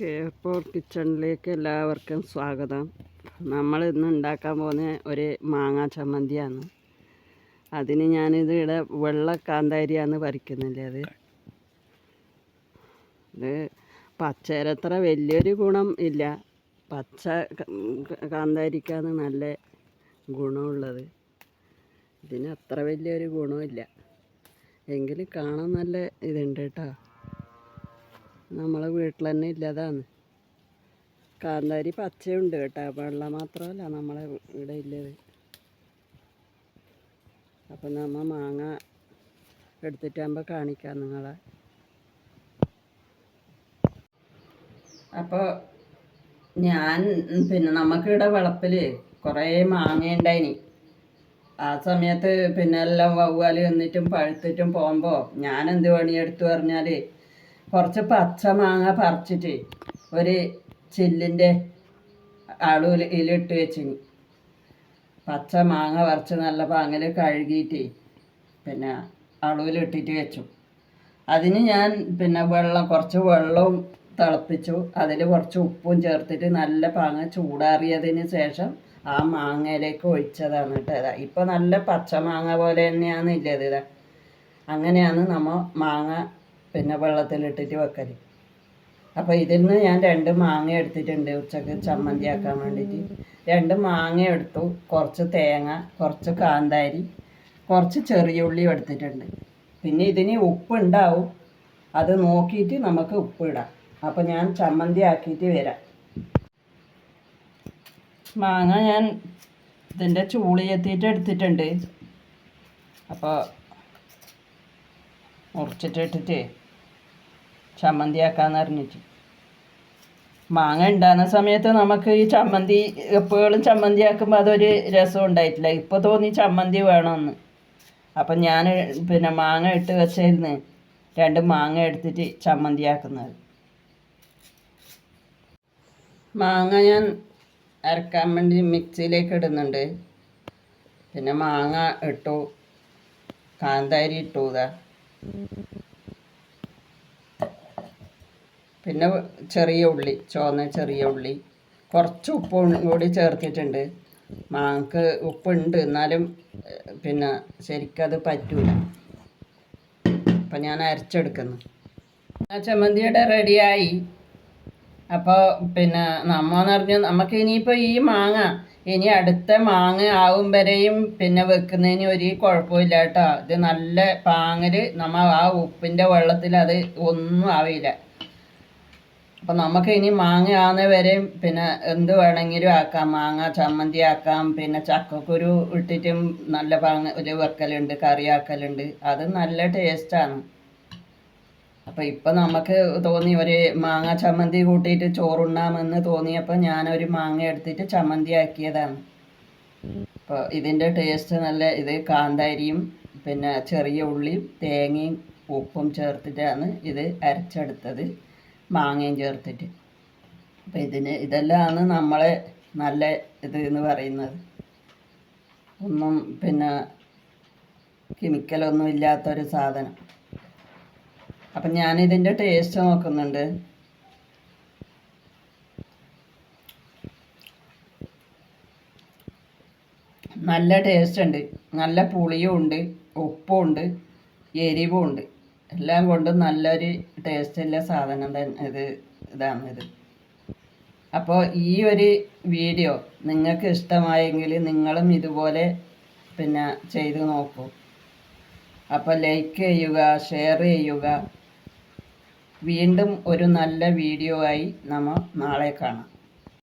കെയർപോർ കിച്ചണിലേക്ക് എല്ലാവർക്കും സ്വാഗതം. നമ്മൾ ഇന്ന് ഉണ്ടാക്കാൻ പോകുന്ന ഒരു മാങ്ങാ ചമ്മന്തിയാണ്. അതിന് ഞാനിത് ഇവിടെ വെള്ള കാന്താരിയാണ് പറിക്കുന്നില്ലേ അത്? ഇത് പച്ചരത്ര വലിയൊരു ഗുണം ഇല്ല. പച്ച കാന്താരിക്കാണ് നല്ല ഗുണമുള്ളത്. ഇതിന് അത്ര വലിയൊരു ഗുണമില്ല. എങ്കിലും കാണാൻ നല്ല ഇതുണ്ട് കേട്ടോ. നമ്മളെ വീട്ടിൽ തന്നെ ഇല്ലതാണ്. കാന്താരി പച്ചയുണ്ട് കേട്ടോ. വെള്ള മാത്രമല്ല നമ്മളെ ഇവിടെ ഇല്ലത്. അപ്പം നമ്മൾ മാങ്ങ എടുത്തിട്ടാകുമ്പോൾ കാണിക്കാം നിങ്ങളെ. അപ്പോൾ ഞാൻ പിന്നെ നമുക്കിവിടെ വളപ്പിൽ കുറേ മാങ്ങ ഉണ്ടായിനി ആ സമയത്ത് പിന്നെ എല്ലാം വവ്വാൽ വന്നിട്ടും പഴുത്തിട്ടും പോകുമ്പോൾ ഞാൻ എന്ത് പണിയെടുത്തു പറഞ്ഞാൽ കുറച്ച് പച്ച മാങ്ങ പറിച്ചിട്ട് ഒരു ചില്ലിന്റെ അളുവിലിട്ട് വെച്ച്. പച്ച മാങ്ങ പറിച്ച് നല്ല പാങ്ങൽ കഴുകിയിട്ട് പിന്നെ അളുവിലിട്ടിട്ട് വെച്ചു. അതിന് ഞാൻ പിന്നെ വെള്ളം കുറച്ച് വെള്ളവും തിളപ്പിച്ചു. അതിൽ കുറച്ച് ഉപ്പും ചേർത്തിട്ട് നല്ല പാങ്ങ ചൂടാറിയതിന് ശേഷം ആ മാങ്ങയിലേക്ക് ഒഴിച്ചതാണ് കേട്ടോ ഇപ്പം നല്ല പച്ച മാങ്ങ പോലെ തന്നെയാണ് ഇല്ലത് അങ്ങനെയാണ് നമ്മൾ മാങ്ങ പിന്നെ വെള്ളത്തിലിട്ടിട്ട് വെക്കൽ അപ്പോൾ ഇതിൽ നിന്ന് ഞാൻ രണ്ട് മാങ്ങ എടുത്തിട്ടുണ്ട് ഉച്ചയ്ക്ക് ചമ്മന്തി ആക്കാൻ വേണ്ടിയിട്ട് രണ്ട് മാങ്ങ എടുത്തു കുറച്ച് തേങ്ങ കുറച്ച് കാന്താരി കുറച്ച് ചെറിയ ഉള്ളി എടുത്തിട്ടുണ്ട്. പിന്നെ ഇതിന് ഉപ്പ് ഉണ്ടാവും. അത് നോക്കിയിട്ട് നമുക്ക് ഉപ്പ് ഇടാം. അപ്പോൾ ഞാൻ ചമ്മന്തി ആക്കിയിട്ട് വരാം. മാങ്ങ ഞാൻ ഇതിന്റെ ചൂളി എത്തിയിട്ട് എടുത്തിട്ടുണ്ട്. അപ്പോൾ മുറിച്ചിട്ട് ചമ്മന്തി ആക്കാന്ന് പറഞ്ഞിട്ട് മാങ്ങ ഉണ്ടാകുന്ന സമയത്ത് നമുക്ക് ഈ ചമ്മന്തി എപ്പോഴും ചമ്മന്തി ആക്കുമ്പോൾ അതൊരു രസം ഉണ്ടായിട്ടില്ല. ഇപ്പോൾ തോന്നി ചമ്മന്തി വേണമെന്ന് അപ്പം ഞാൻ പിന്നെ മാങ്ങ ഇട്ട് വെച്ചിരുന്ന് രണ്ട് മാങ്ങ എടുത്തിട്ട് ചമ്മന്തി ആക്കുന്നത് മാങ്ങ ഞാൻ അരക്കാൻ വേണ്ടി മിക്സിയിലേക്ക് ഇടുന്നുണ്ട്. പിന്നെ മാങ്ങ ഇട്ടു. കാന്താരി ഇട്ടു ഇതാ. പിന്നെ ചെറിയ ഉള്ളി ചുവന്ന ചെറിയ ഉള്ളി. കുറച്ച് ഉപ്പും കൂടി ചേർത്തിട്ടുണ്ട്. മാങ്ങക്ക് ഉപ്പുണ്ട് എന്നാലും പിന്നെ ശരിക്കത് പറ്റൂല. അപ്പം ഞാൻ അരച്ചെടുക്കുന്നു. ആ ചമ്മന്തിയുടെ റെഡിയായി. അപ്പോൾ പിന്നെ നമ്മന്ന് പറഞ്ഞു നമുക്ക് ഇനിയിപ്പോൾ ഈ മാങ്ങ ഇനി അടുത്ത മാങ്ങ ആവും വരെയും പിന്നെ വെക്കുന്നതിന് ഒരു കുഴപ്പമില്ല കേട്ടോ. ഇത് നല്ല പാങ്ങൽ നമ്മൾ ആ ഉപ്പിന്റെ വെള്ളത്തിൽ അത് ഒന്നും ആവില്ല. അപ്പം നമുക്ക് ഇനി മാങ്ങ ആവുന്ന വരെയും പിന്നെ എന്ത് വേണമെങ്കിലും ആക്കാം. മാങ്ങ ചമ്മന്തി ആക്കാം. പിന്നെ ചക്കക്കുരു ഇട്ടിട്ടും നല്ല പാങ്ങ ഒരു വെക്കലുണ്ട് കറി ആക്കലുണ്ട്. അത് നല്ല ടേസ്റ്റാണ് അപ്പം ഇപ്പം നമുക്ക് തോന്നി ഒരു മാങ്ങ ചമ്മന്തി കൂട്ടിയിട്ട് ചോറുണ്ണാമെന്ന് തോന്നിയപ്പോൾ ഞാനൊരു മാങ്ങ എടുത്തിട്ട് ചമ്മന്തി ആക്കിയതാണ്. അപ്പോൾ ഇതിന്റെ ടേസ്റ്റ് നല്ല ഇത് കാന്താരിയും പിന്നെ ചെറിയ ഉള്ളിയും തേങ്ങയും ഉപ്പും ചേർത്തിട്ടാണ് ഇത് അരച്ചെടുത്തത്. മാങ്ങയും ചേർത്തിട്ട്. അപ്പം ഇതിന് ഇതെല്ലാമാണ് നമ്മളെ നല്ല ഇത് എന്ന് പറയുന്നത്. ഒന്നും പിന്നെ കെമിക്കലൊന്നും ഇല്ലാത്തൊരു സാധനം. അപ്പം ഞാനിതിന്റെ ടേസ്റ്റ് നോക്കുന്നുണ്ട്. നല്ല ടേസ്റ്റ് ഉണ്ട്. നല്ല പുളിയും ഉണ്ട് ഉപ്പും ഉണ്ട് എരിവും ഉണ്ട്. എല്ലാം കൊണ്ടും നല്ലൊരു ടേസ്റ്റുള്ള സാധനം തന്നെ ഇത് ഇതാണ് ഇത്. അപ്പോൾ ഈ ഒരു വീഡിയോ നിങ്ങൾക്ക് ഇഷ്ടമായെങ്കിൽ നിങ്ങളും ഇതുപോലെ പിന്നെ ചെയ്തു നോക്കൂ. അപ്പോൾ ലൈക്ക് ചെയ്യുക ഷെയർ ചെയ്യുക. വീണ്ടും ഒരു നല്ല വീഡിയോ ആയി നമ്മൾ നാളെ കാണാം.